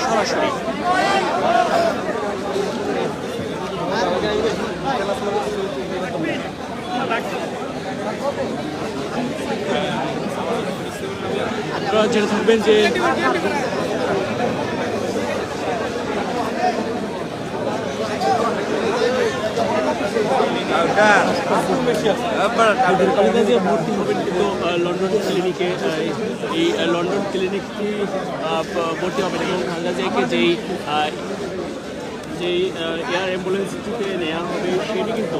সরাসরি আপনারা জেনে থাকবেন যে খালেদা ভর্তি হবেন কিন্তু লন্ডন ক্লিনিকে এই লন্ডন ক্লিনিকটি ভর্তি হবেন এবং খালেদা জিয়াকে যেই যেই এয়ার অ্যাম্বুলেন্সটিতে নেওয়া হবে সেটি কিন্তু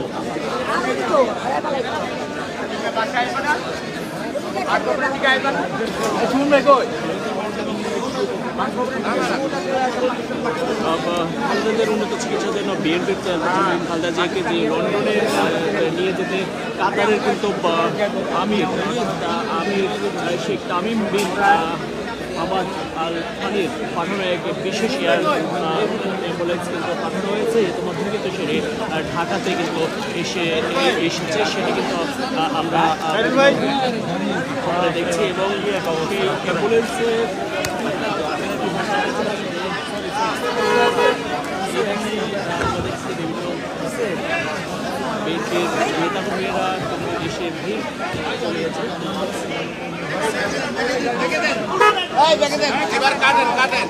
খালেদাদের উন্নত চিকিৎসার জন্য বিএনপির খালেদা জিয়াকে যে লন্ডনে নিয়ে যেতে কাতারের কিন্তু amir amir sheikh Tamim bin Hamad Al খানির পাঠানো এক বিশেষ এয়ার অ্যাম্বুলেন্স কিন্তু পাঠানো হয়েছে ইতিমধ্যে কিন্তু সেটি ঢাকাতে কিন্তু এসে এসেছে। সেটি কিন্তু আমরা দেখছি এবং সেই অ্যাম্বুলেন্সে বিএনপির নেতাকর্মীরা এসে ভিড় এবার কাটেন কাটেন।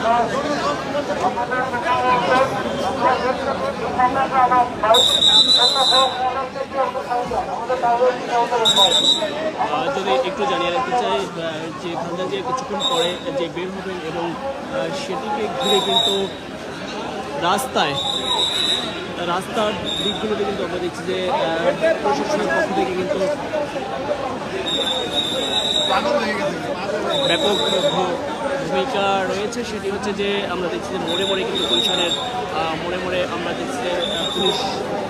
আহ, যদি একটু জানিয়ে রাখতে চাই যে খালেদা জিয়া কিছুক্ষণ পরে যে বের হবেন এবং সেটিকে ঘিরে কিন্তু রাস্তায়, রাস্তার দিকগুলোতে কিন্তু আমরা দেখছি যে প্রশাসনের পক্ষ থেকে কিন্তু ব্যাপক ভূমিকা রয়েছে। সেটি হচ্ছে যে, আমরা দেখছি যে মোড়ে মোড়ে কিন্তু পুলিশের মোড়ে মোড়ে আমরা দেখছি যে পুলিশ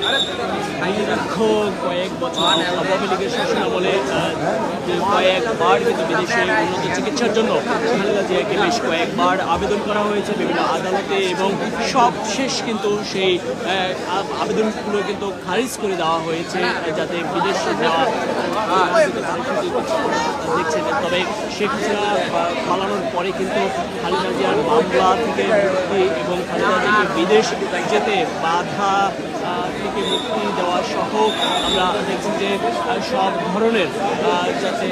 দীর্ঘ কয়েক বছর আওয়ামী লীগের শাসনামলে কয়েকবার কিন্তু বিদেশে উন্নত চিকিৎসার জন্য খালেদা জিয়াকে বেশ কয়েকবার আবেদন করা হয়েছে বিভিন্ন আদালতে এবং সব শেষ কিন্তু সেই আবেদনগুলো কিন্তু খারিজ করে দেওয়া হয়েছে, যাতে বিদেশে যাওয়া দেখছেন। তবে শেখ হাসিনা পালানোর পরে কিন্তু খালেদা জিয়ার মামলা থেকে এবং খালেদা জিয়াকে বিদেশ যেতে বাধা থেকে মুক্তি দেওয়া সহ আমরা দেখছি যে সব ধরনের যাতে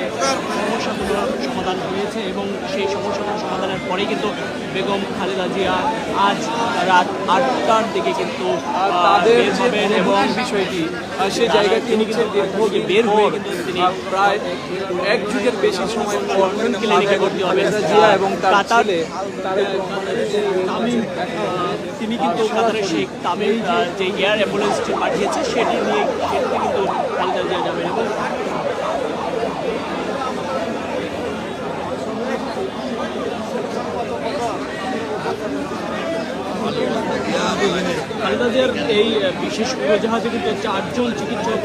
সমস্যাগুলো সমাধান হয়েছে এবং সেই সমস্যাগুলো সমাধানের পরে কিন্তু বেগম খালেদা জিয়া আজ রাত আটটার দিকে কিন্তু তাদের এবং বিষয়টি সে জায়গায় তিনি কিন্তু বের হয়ে কিন্তু তিনি প্রায় এক যুগের বেশি সময় পর ক্লিনিকে ভর্তি হবে জিয়া এবং তার ছেলে তিনি কিন্তু কাতারের তামিম আহ, যে এয়ার অ্যাম্বুলেন্সটি পাঠিয়েছে, সেটি নিয়ে সেটিতে কিন্তু খালেদা জিয়া যাবেন এবং খালেদা জিয়ার এই, বিশেষ উড়োজাহাজে কিন্তু চারজন চিকিৎসক